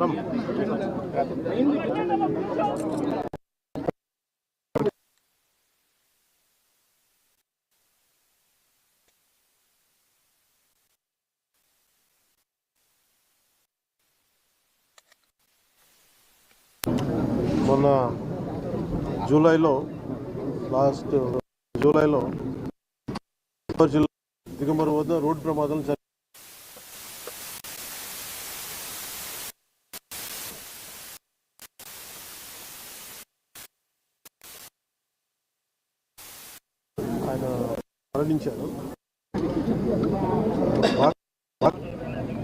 మొన్న జూలైలో లాస్ట్ జూలైలో జిల్లా దిగుమరు వద్ద రోడ్డు ప్రమాదం ఆయన మరణించారు.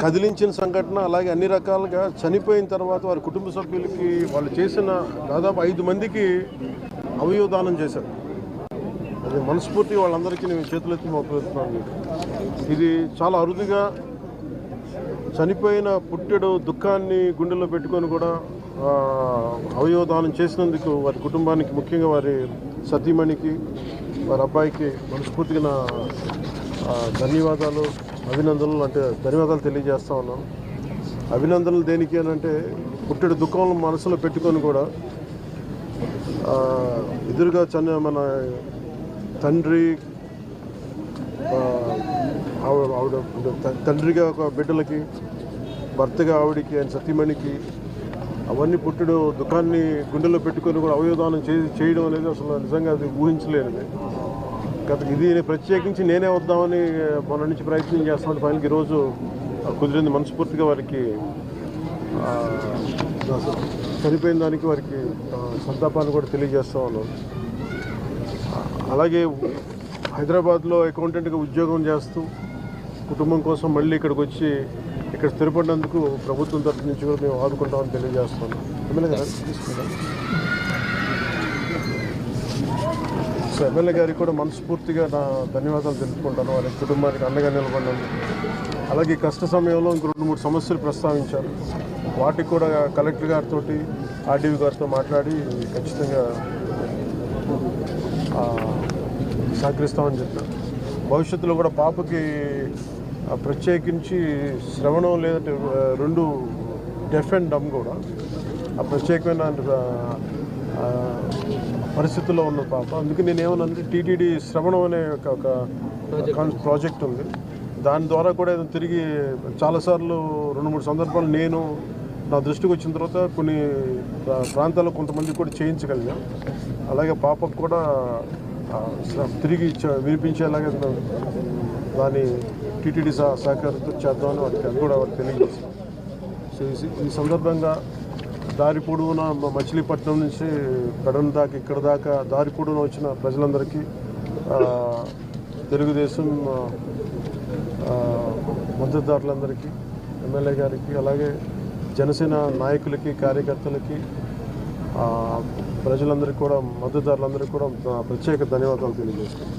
కదిలించిన సంఘటన అలాగే అన్ని రకాలుగా చనిపోయిన తర్వాత వారి కుటుంబ సభ్యులకి వాళ్ళు చేసిన దాదాపు ఐదు మందికి అవయవదానం చేశారు. అది మనస్ఫూర్తి వాళ్ళందరికీ నేను చేతులెత్తి మొక్కుతున్నాను ఇది చాలా అరుదుగా చనిపోయిన పుట్టెడు దుఃఖాన్ని గుండెలో పెట్టుకొని కూడా అవయవదానం చేసినందుకు వారి కుటుంబానికి ముఖ్యంగా వారి సతీమణికి వారి అబ్బాయికి మనస్ఫూర్తిగా నా ధన్యవాదాలు అభినందనలు అంటే ధన్యవాదాలు తెలియజేస్తా ఉన్నాను. అభినందనలు దేనికి అని అంటే పుట్టెడు దుఃఖం మనసులో పెట్టుకొని కూడా ఎదురుగా చని మన తండ్రి ఆవిడ ఆవిడ తండ్రిగా ఒక బిడ్డలకి భర్తగా ఆవిడికి ఆయన సతీమణికి అవన్నీ పుట్టుడు దుఃఖాన్ని గుండెలో పెట్టుకొని కూడా అవయోదానం చేసి చేయడం అనేది అసలు నిజంగా అది ఊహించలేనిది. గత ఇది ప్రత్యేకించి నేనే వద్దామని మొన్న నుంచి ప్రయత్నం చేస్తాను ఫైనల్కి ఈరోజు కుదిరింది మనస్ఫూర్తిగా వారికి చనిపోయిన దానికి వారికి సంతాపాన్ని కూడా తెలియజేస్తా ఉన్నాను అలాగే హైదరాబాద్లో అకౌంటెంట్గా ఉద్యోగం చేస్తూ కుటుంబం కోసం మళ్ళీ ఇక్కడికి వచ్చి ఇక్కడ స్థిరపడినందుకు ప్రభుత్వం తరఫు నుంచి కూడా మేము ఆదుకుంటామని తెలియజేస్తున్నాం ఎమ్మెల్యే గారు సో ఎమ్మెల్యే గారికి కూడా మనస్ఫూర్తిగా నా ధన్యవాదాలు తెలుపుకుంటాను. వారి కుటుంబానికి అండగా నిలబడినందుకు. అలాగే ఈ కష్ట సమయంలో ఇంక రెండు మూడు సమస్యలు ప్రస్తావించారు. వాటికి కూడా కలెక్టర్ గారితో ఆర్డీవీ గారితో మాట్లాడి ఖచ్చితంగా సహకరిస్తామని చెప్పారు. భవిష్యత్తులో కూడా పాపకి ప్రత్యేకించి శ్రవణం లేదంటే రెండు డెఫ్ అండ్ డమ్ కూడా. ఆ ప్రత్యేకమైన పరిస్థితుల్లో ఉన్న పాప. అందుకే నేను ఏమన్నానంటే టీటీడీ శ్రవణం అనే ఒక ప్రాజెక్ట్ ఉంది. దాని ద్వారా కూడా తిరిగి చాలాసార్లు రెండు మూడు సందర్భాలు నేను నా దృష్టికి వచ్చిన తర్వాత కొన్ని ప్రా- ప్రాంతాల్లో కొంతమంది కూడా చేయించగలిగాం. అలాగే పాపకు కూడా తిరిగి వినిపించేలాగా దా- దాన్ని టీటీడీ సహ సహకారంతో చేద్దామని వాటికి అది కూడా వారికి తెలియజేస్తాం సో ఈ- సందర్భంగా దారి పొడవున మచిలీపట్నం నుంచి పెడన దాకా ఇక్కడ దాకా దారి పొడవున వచ్చిన ప్రజలందరికీ తెలుగుదేశం మద్దతుదారులందరికీ ఎమ్మెల్యే గారికి అలాగే జనసేన నాయకులకి కార్యకర్తలకి ప్రజలందరికీ కూడా మద్దతుదారులందరికీ కూడా ప్రత్యేక ధన్యవాదాలు తెలియజేస్తాను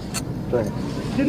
థ్యాంక్ యూ